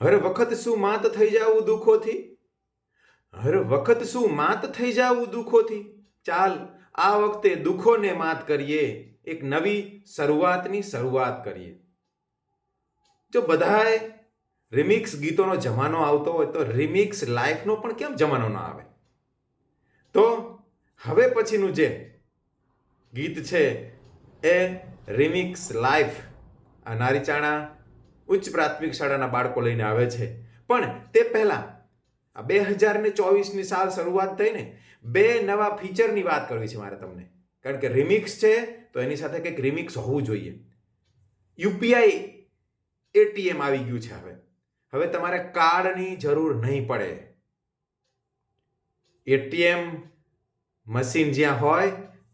હર વખત શું માત થઈ જાવું દુઃખોથી? હર વખત શું માત થઈ જાવું દુઃખોથી? ચાલ, આ વખતે દુઃખોને માત કરીએ. એક નવી શરૂઆતની શરૂઆત કરીએ. જો બધાએ રિમિક્સ ગીતોનો જમાનો આવતો હોય તો રિમિક્સ લાઈફનો પણ કેમ જમાનો ના આવે? તો હવે પછીનું જે ગીત છે એ રિમિક્સ લાઈફ, આ નારીચાણા ઉચ્ચ પ્રાથમિક શાળાના બાળકો લઈને આવે છે. પણ તે પહેલાં, આ બે હજાર ને ચોવીસની સાલ શરૂઆત થઈને બે નવા ફીચરની વાત કરવી છે મારે તમને. કારણ કે રિમિક્સ છે, તો એની સાથે કંઈક રિમિક્સ હોવું જોઈએ. યુપીઆઈ એટીએમ આવી ગયું છે હવે. હવે તમારે કાર્ડની જરૂર નહીં પડે. એટીએમ મશીન જ્યાં હોય,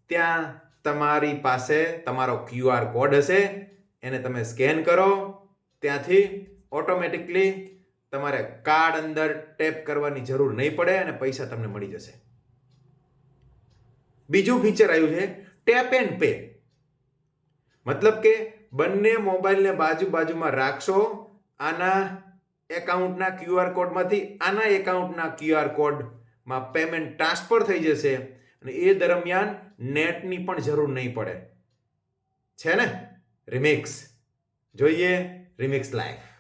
ત્યાં તમારી પાસે તમારો ક્યુઆર કોડ હશે. એને તમે સ્કેન કરો. ત્યાંથી ઓટોમેટિકલી તમારે કાર્ડ અંદર ટેપ કરવાની જરૂર નહીં પડે અને પૈસા તમને મળી જશે. બીજું ફીચર આવ્યું છે ટેપ એન્ડ પે મતલબ કે બંને મોબાઈલને બાજુ બાજુમાં રાખશો, આના એકાઉન્ટના ક્યુઆર કોડમાંથી આના એકાઉન્ટના ક્યુઆર કોડમાં પેમેન્ટ ટ્રાન્સફર થઈ જશે અને એ દરમિયાન નેટની પણ જરૂર નહીં પડે. છે ને? રિમિક્સ જોઈએ રિમિક્સ લાઈફ.